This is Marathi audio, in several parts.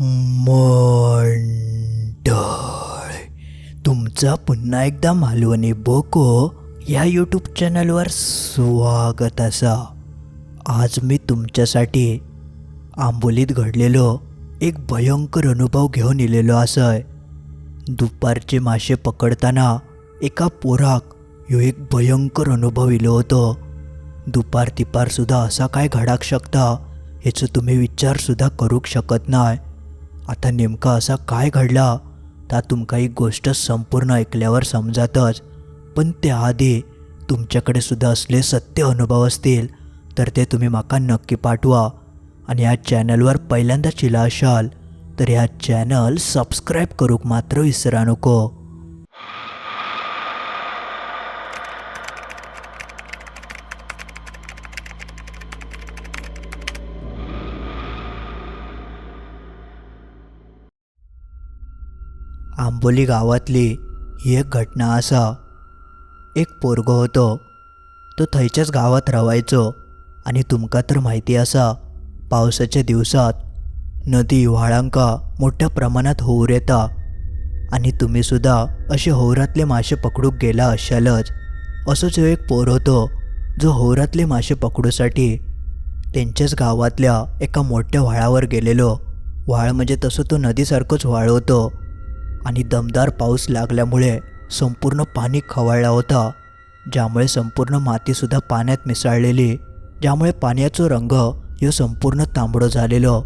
मंडळ. तुमचा पुन्हा एकदा मालवणी बोको या यूट्यूब चॅनलवर स्वागत असा. आज मी तुमच्यासाठी आंबोलीत घडलेलो एक भयंकर अनुभव घेऊन इलेलो असं. दुपारचे मासे पकडताना एका पोराक ह्यो एक भयंकर अनुभव इलो होतो. दुपार तिपारसुद्धा असा काय घडाक शकता ह्याचं तुम्ही विचारसुद्धा करूक शकत नाही. आता नेमका असा काय घडला? ता तुमका ही गोष्ट संपूर्ण ऐकल्यावर समजातच. पण त्याआधी तुमच्याकडे सुद्धा असले सत्य अनुभव असतील तर ते तुम्ही माका नक्की पाठवा. आणि ह्या चॅनलवर पहिल्यांदा चिला असाल तर ह्या चॅनल सबस्क्राईब करूक मात्र विसरा नको. आंबोली गावातली ही एक घटना असा. एक पोरगो होतो. तो थंयच्याच गावात रावायचो आणि तुमका तर माहिती असा पावसाच्या दिवसात नदी व्हाळांका मोठ्या प्रमाणात होऊर येता आणि तुमी सुद्दां असे होरातले मासे पकडूक गेला असालच असोच ह्यो एक पोर होतो जो होरातले मासे पकडूसाठी त्यांच्याच गावातल्या एका मोठ्या व्हाळावर गेलेलो. व्हाळ म्हणजे तसं तो नदीसारखंच व्हाळ होतो. आणि दमदार पाऊस लागल्यामुळे संपूर्ण पाणी खवळला होता. ज्यामुळे संपूर्ण मातीसुद्धा पाण्यात मिसळलेली ज्यामुळे पाण्याचा रंग हे संपूर्ण तांबडो झालेलो.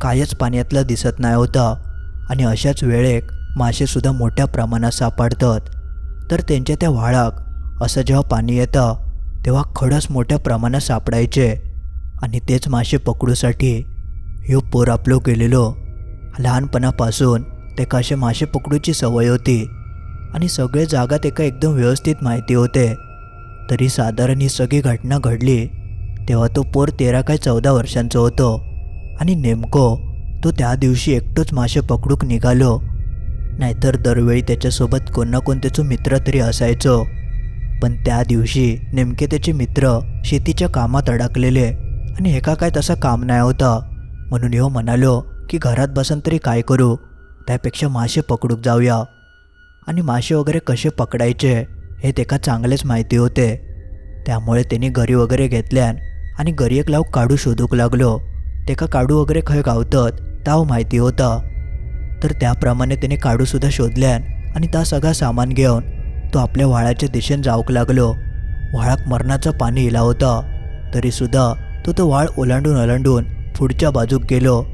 कायच पाण्यातला दिसत नाही होता. आणि अशाच वेळेक मासेसुद्धा मोठ्या प्रमाणात सापडतात. तर त्यांच्या त्या व्हाळाक असं जेव्हा पाणी येतं तेव्हा खडस मोठ्या प्रमाणात सापडायचे. आणि तेच मासे पकडूसाठी ह्यो पोर आपलो गेलेलो. लहानपणापासून तेका असे मासे पकडूची सवय होती आणि सगळे जागा तेका एकदम व्यवस्थित माहिती होते. तरी साधारण ही सगळी घटना घडली तेव्हा तो पोर तेरा काय चौदा वर्षांचा होतो आणि नेमको तो त्या दिवशी एकटोच मासे पकडूक निघालो. नाहीतर दरवेळी त्याच्यासोबत कोण ना कोण त्याचा मित्र तरी असायचो. पण त्या दिवशी नेमके त्याचे मित्र शेतीच्या कामात अडकलेले आणि एका काय तसा काम नाही होता. म्हणून हो म्हणालो की घरात बसून तरी काय करू? त्यापेक्षा मासे पकडूक जाऊया. आणि मासे वगैरे कसे पकडायचे हे तेका चांगलेच माहिती होते. त्यामुळे त्यांनी घरी वगैरे घेतल्यान आणि घरी एक लावूक काढू शोधूक लागलो. तेका काढू वगैरे खंय गावतात ताव माहिती होता. तर त्याप्रमाणे त्याने काढूसुद्धा शोधल्यान आणि त्या सगळा सामान घेऊन तो आपल्या व्हाळाच्या दिशेने जाऊक लागलो. व्हाळाक मरणाचं पाणी इला होता. तरीसुद्धा तो तो व्हाळ ओलांडून ओलांडून पुढच्या बाजूक गेलो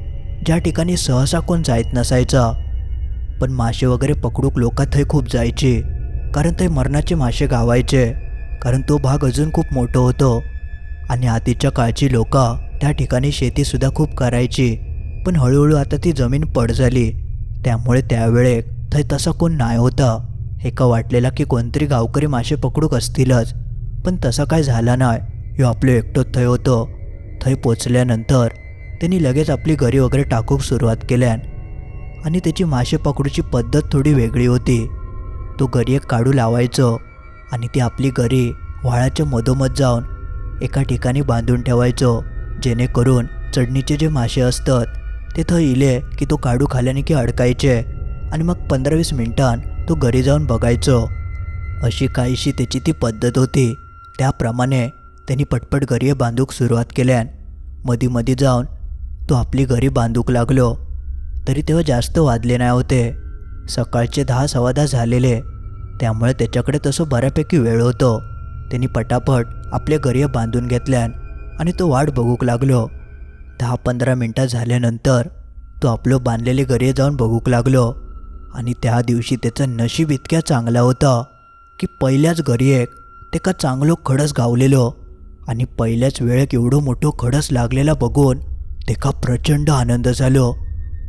ज्या ठिकाणी सहसा कोण जायत नसायचा. पण मासे वगैरे पकडूक लोक थंय खूप जायचे. कारण ते मरणाचे मासे गावायचे. कारण तो भाग अजून खूप मोठं होतो. आणि आधीच्या काळची लोक त्या ठिकाणी शेतीसुद्धा खूप करायची. पण हळूहळू आता ती जमीन पड झाली. त्यामुळे त्यावेळेक थंय तसा कोण नाही होता. एका वाटलेला की कोणतरी गावकरी मासे पकडूक असतीलच. पण तसं काय झालं नाही. ह्यो आपलं एकटोच थंय होतो. थंय पोचल्यानंतर त्यांनी लगेच आपली घरी वगैरे टाकूक सुरुवात केल्यान आणि त्याची मासे पकडूची पद्धत थोडी वेगळी होती. तो गरी एक काढू लावायचो आणि ती आपली घरी व्हाळाच्या मधोमध जाऊन एका ठिकाणी बांधून ठेवायचो जेणेकरून चढणीचे जे मासे असतात ते थं इले की तो काढू खाल्याने की अडकायचे आणि मग पंधरा वीस मिनटान तो घरी जाऊन बघायचो. अशी काहीशी त्याची ती पद्धत होती. त्याप्रमाणे त्यांनी पटपट घरी बांधूक सुरुवात केल्यान मधी मधी जाऊन तो आपली घरी बांधूक लागलो. तरी तेव्हा जास्त वाजले नाही होते. सकाळचे दहा सव्वा दहा झालेले. त्यामुळे त्याच्याकडे तसं बऱ्यापैकी वेळ होतो. त्यांनी पटापट आपले घरी बांधून घेतल्यान आणि तो वाट बघूक लागलो. दहा पंधरा मिनटं झाल्यानंतर तो आपलं बांधलेले घरी जाऊन बघूक लागलो. आणि त्या दिवशी त्याचं नशीब इतक्या चांगला होता की पहिल्याच घरी एक ते का चांगलो खडस गावलेलो. आणि पहिल्याच वेळेक एवढं मोठं खडस लागलेला बघून तेका प्रचंड आनंद झालो.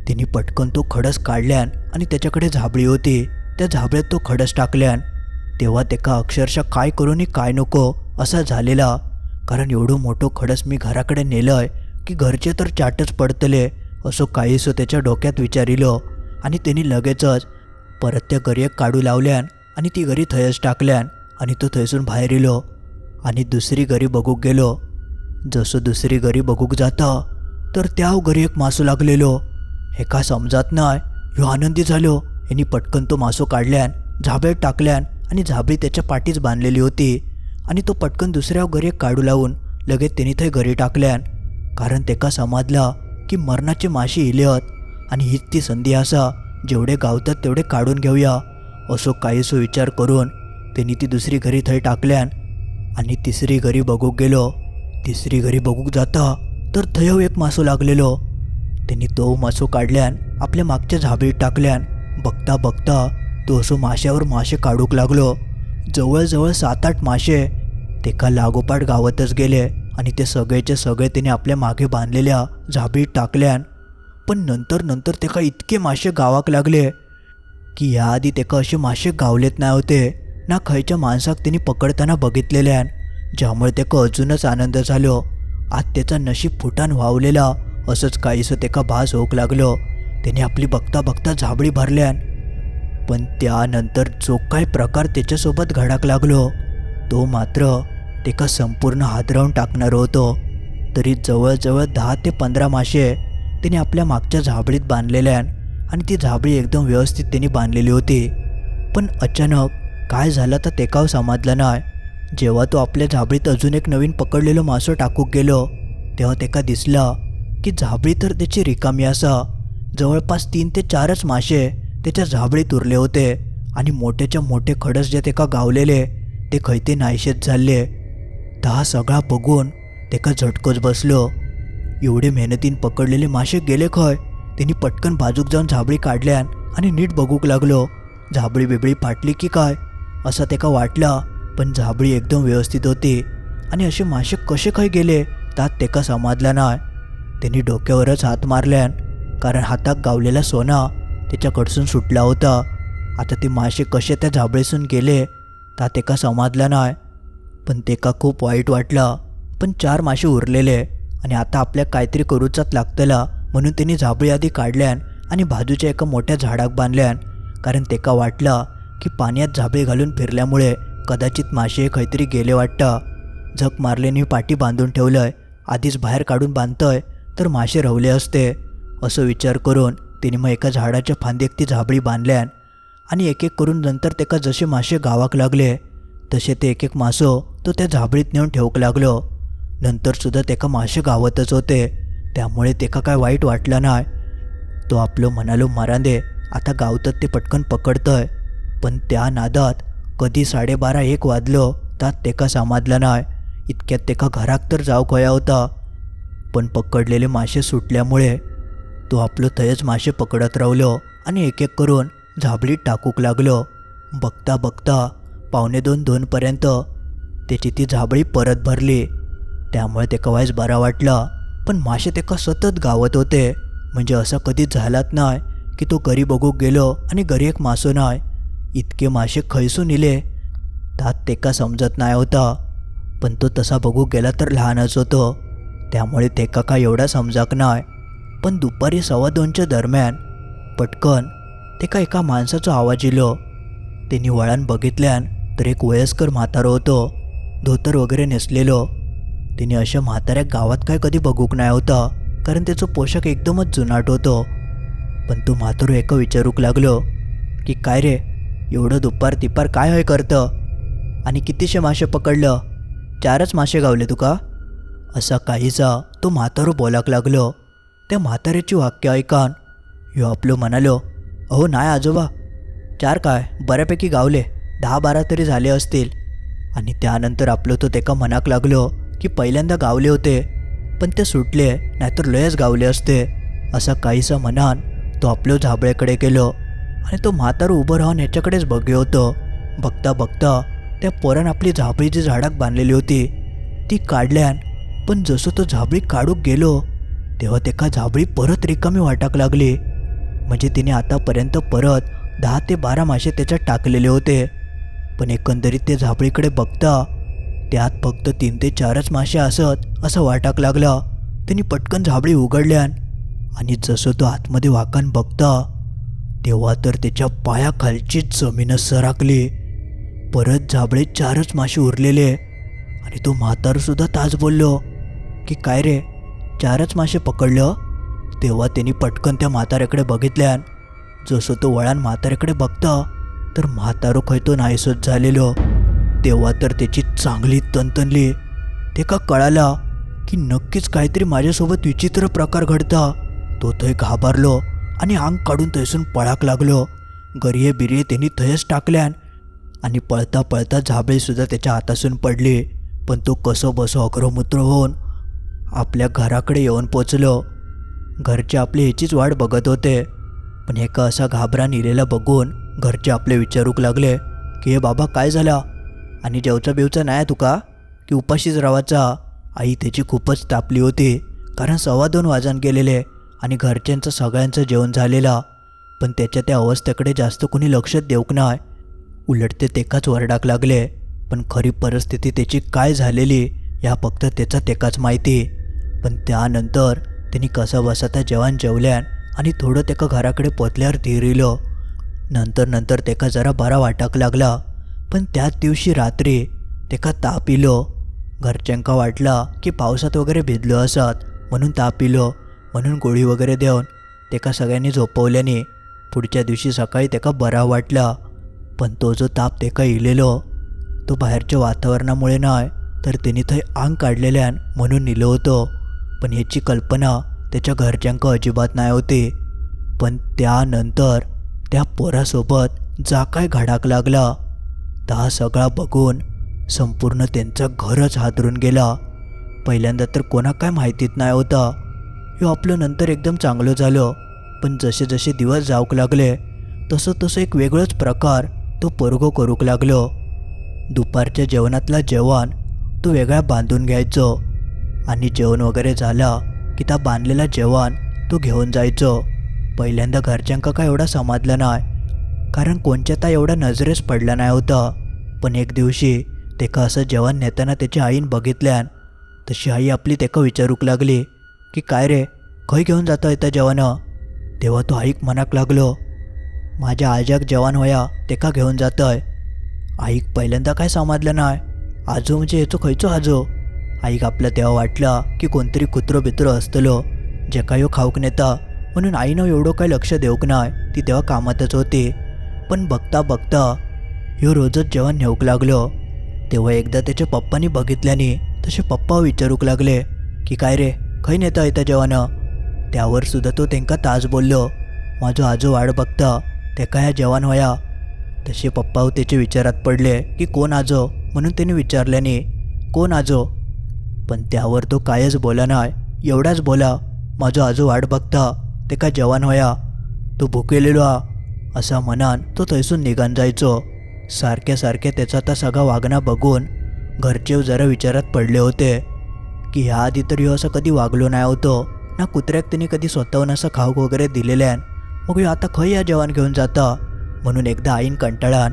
तिने पटकन तो खडस काढल्यान आणि त्याच्याकडे झाबळी होती. त्या झाबळ्यात तो खडस टाकल्यान तेव्हा तेका अक्षरशः काय करून काय नको असा झालेला. कारण एवढं मोठं खडस मी घराकडे नेलंय की घरचे तर चाटच पडतले असं काहीसं त्याच्या डोक्यात विचारिलं. आणि त्यांनी लगेचच परत त्या घरी काढू लावल्यान आणि ती घरी थयच टाकल्यान आणि तो थंयसून बाहेर इलो. आणि दुसरी घरी बघूक गेलो. जसं दुसरी घरी बघूक जाता तर त्या घरी एक मासू लागलेलो. हे का समजत नाही ह्यो आनंदी झालो. यांनी पटकन तो मासो काढल्यान झाबेत टाकल्यान आणि झाबळी त्याच्या पाठीच बांधलेली होती. आणि तो पटकन दुसऱ्या घरी काढू लावून लगेच त्यांनी थंय घरी टाकल्यान. कारण तेका समजला की मरणाची माशी इलेत आणि हीच ती संधी असा जेवढे गावतात तेवढे काढून घेऊया. असो काहीसो विचार करून त्यांनी ती दुसरी घरी थंय टाकल्यान आणि तिसरी घरी बघूक गेलो. तिसरी घरी बघूक जाता तर थंय एक मासो लागलेलो. त्यांनी तो मासो काढल्यान आपल्या मागच्या झाबीत टाकल्यान बघता बघता तो असो माश्यावर मासे काढूक लागलो. जवळजवळ सात आठ मासे तेका लागोपाठ गावातच गेले आणि ते सगळेचे सगळे त्याने आपल्या मागे बांधलेल्या झाबीत टाकल्यान पण नंतर नंतर तेका इतके मासे गावाक लागले की याआधी तेका असे मासे गावलेत नाही होते ना खयच्या माणसाक त्यांनी पकडताना बघितलेल्यान ज्यामुळे त्याका अजूनच आनंद झालो. आज त्याचा नशीब फुटान वावलेला असंच काहीसं तेका भास होऊक लागलो. त्याने आपली बघता बघता झाबळी भरल्यान. पण त्यानंतर जो काय प्रकार त्याच्यासोबत घडाक लागलो तो मात्र तेका संपूर्ण हादरवून टाकणार होतो. तरी जवळजवळ दहा ते पंधरा मासे त्याने आपल्या मागच्या झाबळीत बांधलेल्यान आणि ती झाबळी एकदम व्यवस्थित त्यांनी बांधलेली होती. पण अचानक काय झालं तर तेकाव समजलं नाही जेव्हा तो आपल्या झाबळीत अजून एक नवीन पकडलेलो मासो टाकूक गेलो तेव्हा तेका दिसला की झाबळी तर त्याची रिकामी असा. जवळपास तीन ते चारच मासे त्याच्या झाबळीत उरले होते आणि मोठेच्या मोठे खडस जे तेका गावलेले ते खैते नाहीशेत झाले. हा सगळा बघून तेका झटकोच बसलो. एवढे मेहनतीन पकडलेले मासे गेले खय त्यांनी पटकन बाजूक जाऊन झाबळी काढल्यान आणि नीट बघूक लागलो. झाबळी बिबळी फाटली की काय? असा तेका वाटला पण झाबळी एकदम व्यवस्थित होती. आणि असे मासे कसे खय गेले? त्यात तेका समजला नाही त्यांनी डोक्यावरच हात मारल्यान कारण हातात गावलेला सोना त्याच्याकडसून सुटला होता. आता ते मासे कसे त्या झाबळेसून गेले ता तेका समजला नाही. पण तेका खूप वाईट वाटला. पण चार मासे उरलेले आणि आता आपल्या काहीतरी करूचाच लागतला म्हणून त्यांनी झाबळी आधी काढल्यान आणि बाजूच्या एका मोठ्या झाडाक बांधल्यान कारण तेका वाटला की पाण्यात झाबळे घालून फिरल्यामुळे कदाचित मासे खैतरी गेले वाटतं. झक मारल्याने पाठी बांधून ठेवलंय आधीच बाहेर काढून बांधतंय. तर मासे रवले असते. असं विचार करून तिने मग एका झाडाच्या फांदीक ती झाबळी बांधल्यान आणि एक एक करून नंतर तेका जसे मासे गावाक लागले तसे ते एक एक मासो तो त्या झाबळीत नेऊन ठेवूक लागलो. नंतर सुद्धा तेका मासे गावतच होते. त्यामुळे तेका काय वाईट वाटलं नाही तो आपलं म्हणालो मरांदे आता गावतात ते पटकन पकडतंय. पण त्या नादात कधी साडेबारा एक वाजलो त्यात तेका समजलं नाही इतक्यात तेका घराक तर जाऊक होया होता. पण पकडलेले मासे सुटल्यामुळे तो आपलं थयच मासे पकडत रावलो आणि एक एक करून झाबळीत टाकूक लागलो. बघता बघता पावणे दोन दोनपर्यंत त्याची ती झाबळी परत भरली. त्यामुळे ते कवायच बरा वाटला पण मासे तेका सतत गावत होते? म्हणजे असं कधीच झालाच नाही की तो घरी बघूक गेलो आणि घरी एक मासो नाही. इतके मासे खैसून इले. त्यात तेका समजत नाही होता. पण तो तसा बघूक गेला तर लहानच होतो. त्यामुळे ते काका एवढा समजाक नाही पण दुपारी सव्वा दोनच्या दरम्यान पटकन तेका एका माणसाचा आवाज इलो त्यांनी वळण बघितल्यान तर एक वयस्कर म्हातारो होतो. धोतर वगैरे नेसलेलो. तिने अशा म्हाताऱ्या गावात काय कधी बघूक नाही होता कारण त्याचं पोशाख एकदमच जुनाट होतो. पण तो म्हातारो एका विचारूक लागलो की काय रे एवढं दुपार तिपार काय होय करतं? आणि कितीशे मासे पकडलं? चारच मासे गावले तुका? असा काहीसा तो म्हातारो बोलाक लागलो. त्या म्हाताऱ्याची वाक्य ऐकान ह्यो आपलो म्हणालो अहो नाही आजोबा चार काय बऱ्यापैकी गावले दहा बारा तरी झाले असतील. आणि त्यानंतर आपलं तो तेका मनाक लागलो की पहिल्यांदा गावले होते पण ते सुटले नाहीतर लयच गावले असते असा काहीसा म्हणान तो आपलो झाबळ्याकडे गेलो आणि तो म्हातार उभं राहून ह्याच्याकडेच बघे होतो. बघता बघता त्या पोरान आपली झाबळी जी झाडाक बांधलेली होती. ती काढल्यान पण जसं तो झाबळी काढूक गेलो तेव्हा त्याका झाबळी परत रिकामी वाटाक लागली. म्हणजे तिने आतापर्यंत परत दहा ते बारा मासे त्याच्यात टाकलेले होते. पण एकंदरीत ते झाबळीकडे बघता त्यात फक्त तीन ते चारच मासे असत असं वाटाक लागला. त्यांनी पटकन झाबळी उघडल्यान आणि जसं तो आतमध्ये वाकान बघता तेव्हा तर त्याच्या पायाखालचीच जमीनच सराकली परत झाबळीत चारच मासे उरलेले आणि तो म्हातारसुद्धा ताज बोललो की काय रे? चारच मासे पकडलं? तेव्हा त्यांनी पटकन त्या म्हाताऱ्याकडे बघितल्यान जसं तो वळान म्हाताऱ्याकडे बघता तर म्हातारो खंय तो नाहीसच झालेलो. तेव्हा तर त्याची चांगली तनतनली. ते का कळाला की नक्कीच काहीतरी माझ्यासोबत विचित्र प्रकार घडता. तो थंय घाबरलो आणि अंग काढून थंयसून पळाक लागलो. गरिये बिरिये त्यांनी थंयच टाकल्यान आणि पळता पळता झाबळीसुद्धा त्याच्या हातासून पडली. पण तो कसो बसो अग्रमुत्र होऊन आपल्या घराकडे येऊन पोचलो. घरचे आपली ह्याचीच वाट बघत होते. पण एका असा घाबरा इलेला बघून घरचे आपले विचारूक लागले की हे बाबा काय झाला? आणि जेवचा बिवचा नाही तुका? की उपाशीच रावाचा? आई त्याची खूपच तापली होती. कारण सव्वा दोन वाजन गेलेले आणि घरच्यांचं सगळ्यांचं जेवण झालेला. पण त्याच्या त्या अवस्थेकडे जास्त कोणी लक्ष देऊक नाही उलट ते तेकाच वरडाक लागले. पण खरी परिस्थिती त्याची काय झालेली? या फक्त त्याचा तेकाच माहिती पण त्यानंतर त्यांनी कसं बसता जेवण जेवल्यान आणि थोडं तेका घराकडे पोचल्यावर धीर नंतर नंतर तेका जरा बरा वाटाक लागला. पण त्याच दिवशी रात्री तेका ताप इलो. घरच्यांका वाटला की पावसात वगैरे भिजलो असत म्हणून ताप इलो म्हणून गोळी वगैरे देऊन तेका सगळ्यांनी झोपवल्याने पुढच्या दिवशी सकाळी तेका बरा वाटला. पण तो जो ताप तेका इलेलो तो बाहेरच्या वातावरणामुळे नाही तर त्यांनी थंय आंग काढलेल्यान म्हणून नेलं होतं. पण ह्याची कल्पना त्याच्या घरच्यांक अजिबात नाही होती. पण त्यानंतर त्या पोरासोबत जा काय घडाक लागला. ता सगळा बघून संपूर्ण त्यांचं घरच हादरून गेला. पहिल्यांदा तर कोणा काय माहितीत नाही होता. हे आपलं नंतर एकदम चांगलं झालं. पण जसे जसे दिवस जाऊक लागले तसं तसं एक वेगळंच प्रकार तो पोरगो करूक लागलो. दुपारच्या जेवणातला जेवण तो वेगळा बांधून घ्यायचो. आणि जेवण वगैरे झालं की त्या बांधलेला जेवण तो घेऊन जायचो. पहिल्यांदा घरच्यांका काय एवढा समाजलं नाही. कारण कोणच्या ता एवढा नजरेस पडला नाही होतं. पण एक दिवशी तेका असं जेवण नेताना त्याच्या आईन बघितल्यान तशी आई आपली तेका विचारूक लागली की काय रे खंय घेऊन जातो येतं जेवण? तेव्हा तो आईक मनाक लागलो माझ्या आजाक जेवण होया तेका घेऊन जातय. आईक पहिल्यांदा काय समजलं नाही. आजो म्हणजे हेचो खंयचो आजो? आईक आपलं तेव्हा वाटला की कोणतरी कुत्रो बित्रो असतलो जेका ह्यो खाऊक नेता म्हणून आईनं एवढं काही लक्ष देऊक नाय ती तेव्हा कामातच होती. पण बघता बघता ह्यो रोजच जेवण नेऊक लागलो. तेव्हा एकदा त्याच्या पप्पानी बघितल्याने तसे पप्पा विचारूक लागले की काय रे खंय नेता येतं जेवण त्यावर सुद्धा तो तेंका ताज बोललो माझो आजो वाट बघता तेका ह्या जेवण वया तसे पप्पा तेचे विचारात पडले की कोण आजो? म्हणून त्याने विचारल्याने कोण आजो? पण त्यावर तो कायच बोला नाही एवढाच बोला माझो आजो वाट बघता ते का जवान होया. तो भुकेलेलो हा असा म्हणान तो थंयसून निघान जायचो. सारख्या सारख्या त्याचा आता सगळा वागणा बघून घरचे जरा विचारात पडले होते की ह्या आधी तर ह्यो असं कधी वागलो नाही होतो? ना कुत्र्याक त्यांनी कधी स्वतःहून असं खाऊक वगैरे दिलेल्यान? मग ह्यो आता खंय या जेवण घेऊन जाता? म्हणून एकदा आईन कंटाळान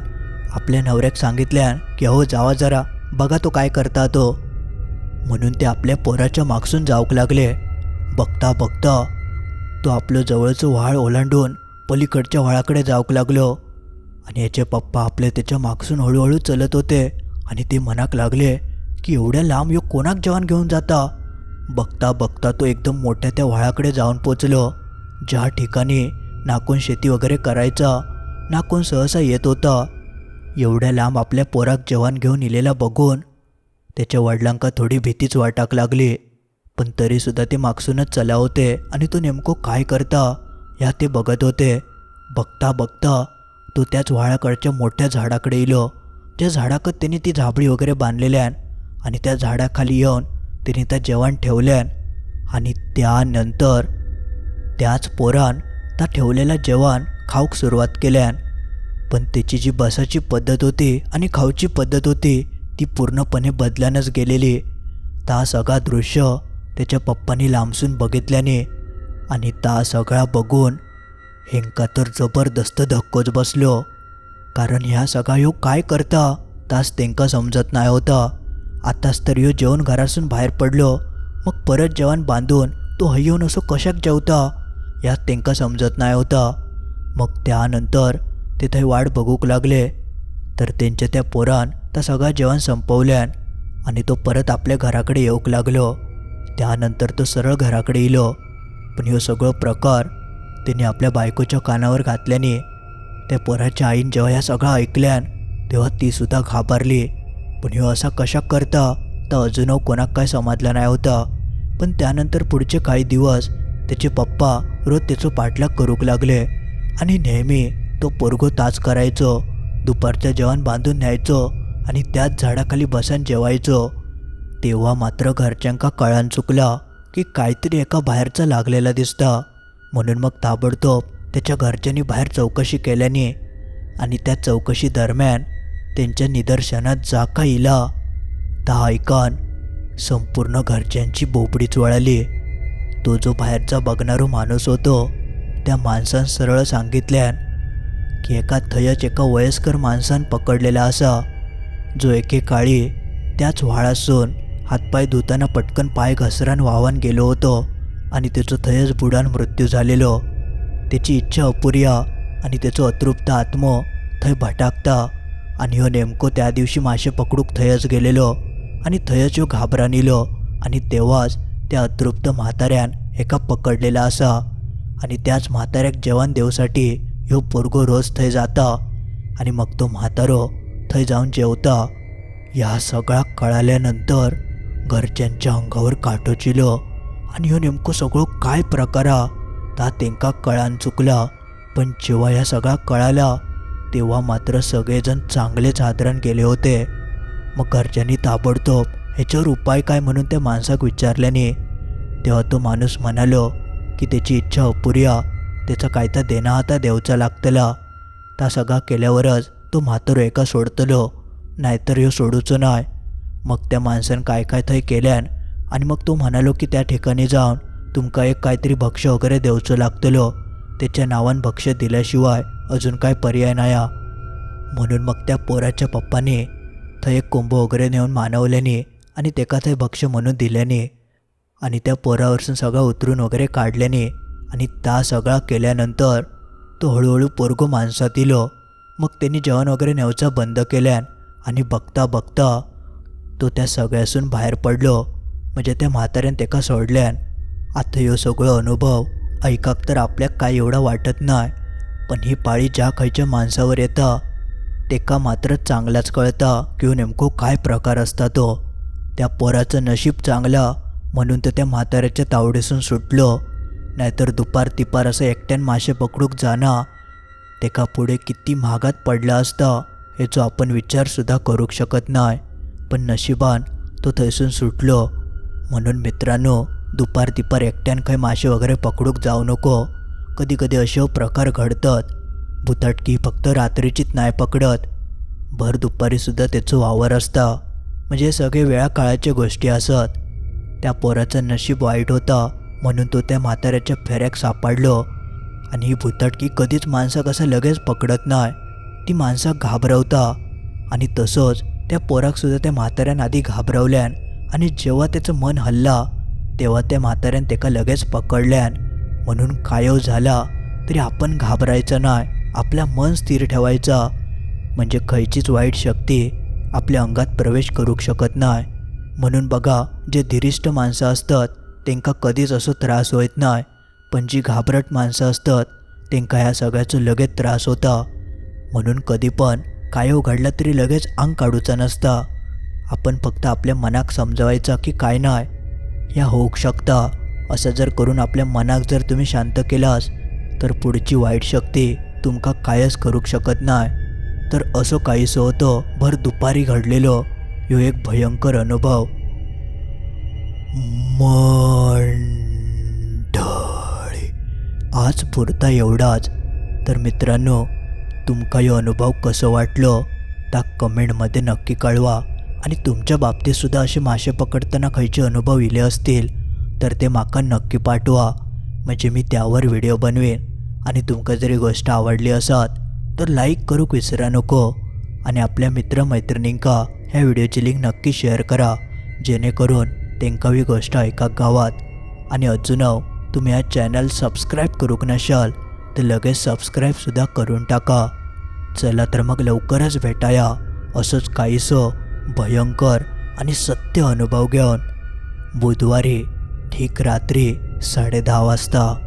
आपल्या नवऱ्याक सांगितल्यान की अहो जावा जरा. बघा तो काय करता तो. म्हणून ते आपल्या पोराच्या मागसून जाऊक लागले. बघता बघता तो आपलं जवळचं व्हाळ ओलांडून पलीकडच्या व्हाळाकडे जाऊक लागलो. आणि याचे पप्पा आपले त्याच्या मागसून हळूहळू चलत होते आणि ते मनाक लागले की एवढ्या लांब यो कोणाक जेवण घेऊन जाता? बघता बघता तो एकदम मोठ्या त्या व्हाळाकडे जाऊन पोचलो. ज्या ठिकाणी नाकून शेती वगैरे करायचा नाकून सहसा येत होता. एवढ्या लांब आपल्या पोराक जेवण घेऊन इलेला बघून त्याच्या वडिलांका थोडी भीतीच वाटाक लागली. पण तरीसुद्धा ते मागसूनच चला होते आणि तो नेमकं काय करता ह्या ते बघत होते. बघता बघता तो त्याच व्हाळाकडच्या मोठ्या झाडाकडे इलो. त्या झाडाकत त्याने ती झाबडी वगैरे बांधलेल्यान आणि त्या झाडाखाली येऊन त्याने त्या जेवण ठेवल्यान आणि त्यानंतर त्याच पोरान त्या ठेवलेलं जेवण खाऊक सुरुवात केल्यान पण त्याची जी बसाची पद्धत होती आणि खाऊची पद्धत होती ती पूर्णपणे बदलानच गेलेली. ता सगळा दृश्य त्याच्या पप्पांनी लांबसून बघितल्याने आणि ता सगळा बघून हेंका तर जबरदस्त धक्कोच बसलो. कारण ह्या सगळा ह्यो काय करता तास तेंका समजत नाही होता. आताच तर ह्यो जेवण घरासून बाहेर पडलो. मग परत जेवण बांधून तो हय्योन असो कशाक जेवता यात तेंका समजत नाही होता. मग त्यानंतर ते थंय वाट बघूक लागले. तर त्यांच्या त्या पोरान त्या सगळा जेवण संपवल्यान आणि तो परत आपल्या घराकडे येऊक लागलो. त्यानंतर तो सरळ घराकडे येलो पण ह्यो सगळं प्रकार त्याने आपल्या बायकोच्या कानावर घातल्याने त्या पोराच्या आईन जेव्हा ह्या सगळं ऐकल्यान तेव्हा ती सुद्धा घाबरली. पण ह्यो असा कशा करता तर अजून हो कोणाक काय समजलं नाही होता. पण त्यानंतर पुढचे काही दिवस त्याचे पप्पा रोज त्याचं पाठलाग करूक लागले आणि नेहमी तो पोरगो तास करायचो दुपारचं जेवण बांधून न्यायचो आणि त्याच झाडाखाली बसन जेवायचो. तेव्हा मात्र घरच्यांका कळान चुकला की काहीतरी एका बाहेरचा लागलेला दिसता. म्हणून मग ताबडतोब त्याच्या घरच्यांनी बाहेर चौकशी केल्याने आणि त्या चौकशी दरम्यान त्यांच्या निदर्शनात जा का इला. ता ऐकान संपूर्ण घरच्यांची बोबडीच वळाली तो जो बाहेरचा बघणारो माणूस होतो त्या माणसान सरळ सांगितल्यान की एका थयच एका वयस्कर माणसान पकडलेला असा जो एकेकाळी त्याच व्हाळासून हातपाय धुताना पटकन पाय घसरान वाहन गेलो होतो आणि त्याचं थयच बुडान मृत्यू झालेलो. त्याची इच्छा अपुर्या आणि त्याचं अतृप्त आत्मो थंय भटाकता आणि हो नेमको त्या दिवशी मासे पकडूक थंयच गेलेलो आणि थंयच ह्यो घाबरानिलो आणि तेव्हाच त्या अतृप्त म्हाताऱ्यान एका पकडलेला असा आणि त्याच म्हाताऱ्याक जेवण देवसाठी ह्यो पोरगो रोज थंय जाता आणि मग तो म्हातारो थंय जाऊन जेवता. ह्या सगळ्या कळाल्यानंतर घरच्यांच्या अंगावर कांटो चिलो आणि ह्यो नेमको सगळो काय प्रकार ता तेंका कळान चुकला. पण जेव्हा ह्या सगळा कळाला तेव्हा मात्र सगळेजण चांगलेच आदरण केले होते. मग घरच्यांनी ताबडतोब ह्याच्यावर उपाय काय म्हणून त्या माणसाक विचारल्याने तेव्हा तो माणूस म्हणालो की त्याची इच्छा अपुऱ्या त्याचं काय तर देणं आता देवचा लागतला. ता सगळा केल्यावरच तो म्हातारो एका सोडतलो. नाहीतर ह्यो सोडूचो नाय मग त्या माणसानं काय काय थंय केल्यान आणि मग तो म्हणालो की त्या ठिकाणी जाऊन तुमका एक काहीतरी भक्ष वगैरे देवचो लागतलो. त्याच्या नावान भक्ष दिल्याशिवाय अजून काय पर्याय नाया. म्हणून मग त्या पोराच्या पप्पाने थंय एक कोंब वगैरे नेऊन मानवल्याने आणि तेका थंय भक्ष म्हणून दिल्याने आणि त्या पोरावरसून सगळं उतरून वगैरे काढल्याने आणि त्या सगळा केल्यानंतर तो हळूहळू पोरगो माणसात इलो मग त्यांनी जेवण वगैरे नेवचा बंद केल्यान आणि बघता बघता तो त्या सगळ्यासून बाहेर पडलो. म्हणजे त्या म्हाताऱ्यान तेका सोडल्यान आता ह्यो सगळो अनुभव ऐकाक तर आपल्याक काय एवढा वाटत नाय पण ही पाळी ज्या खंयच्या माणसावर येता तेका मात्र चांगलाच कळता की नेमको काय प्रकार असता तो. त्या पोराचं नशीब चांगला म्हणून तर त्या म्हाताऱ्याच्या तावडीसून सुटलो. नाहीतर दुपार तिपार असं एकट्यान मासे पकडूक जाना तेका पुढे किती महागात पडला असता हेचो आपण विचारसुद्धा करूक शकत नाय. पण नशिबान तो थंयसून सुटलो. म्हणून मित्रांनो दुपार तिपार एकट्यान खंय मासे वगैरे पकडूक जाऊ नको. कधी कधी असे हो प्रकार घडतात. भुताटकी फक्त रात्रीचीच नाही पकडत. भर दुपारीसुद्धा त्याचं वावर असता. म्हणजे सगळे वेळा काळाच्या गोष्टी असत. त्या पोराचं नशीब वाईट होता. म्हणून तो त्या म्हाताऱ्याच्या फेऱ्याक सापडलो. आणि ही भुताटकी कधीच माणसा कसं लगेच पकडत नाही ती माणसा घाबरवता. आणि तसंच त्या पोराकसुद्धा त्या म्हाताऱ्यान आधी घाबरवल्यान आणि जेव्हा त्याचं मन हल्ला तेव्हा त्या म्हाताऱ्यान तेका लगेच पकडल्यान. म्हणून कायव झाला तरी आपण घाबरायचं नाही आपला मन स्थिर ठेवायचा. म्हणजे खयचीच वाईट शक्ती आपल्या अंगात प्रवेश करू शकत नाही म्हणून बघा जे धीरिष्ट माणसं असतात तेंकां कधीच असो त्रास होत नाही. पण जी घाबरट माणसं असतात तेंकां ह्या सगळ्याचो लगेच त्रास होता. म्हणून कधी पण काय हो घडला तरी लगेच अंग काढूचा नसता. आपण फक्त आपल्या मनाक समजवायचा की काय नाही. ह्या होऊ शकता. असं जर करून आपल्या मनाक जर तुम्ही शांत केलास तर पुढची वाईट शक्ती तुमका कायच करूक शकत नाही. तर असं काहीसं होतं भर दुपारी घडलेलो. ह्यो एक भयंकर अनुभव. मंडळी. आज पुरता एवढाच. तर मित्रांनो तुमका यो अनुभव कसं वाटलो? त्या कमेंटमध्ये नक्की कळवा. आणि तुमच्या बाबतीत सुद्धा असे मासे पकडताना खयचे अनुभव इले असतील तर ते माका नक्की पाठवा. म्हणजे मी त्यावर व्हिडिओ बनवेन. आणि तुमका जरी गोष्ट आवडली असत तर लाईक करूक विसरा नको. आणि आपल्या मित्रमैत्रिणींका ह्या व्हिडिओची लिंक नक्की शेअर करा. जेणेकरून तेंका ही गोष्ट ऐकाक गावात. आणि अजून तुम्ही हा चॅनल सबस्क्राईब करूक नाशाल तर लगेच सबस्क्राईबसुद्धा करून टाका. चला तर मग लवकरच भेटाया. असंच काहीसं भयंकर आणि सत्य अनुभव घेऊन. बुधवारी ठीक रात्री साडे वाजता.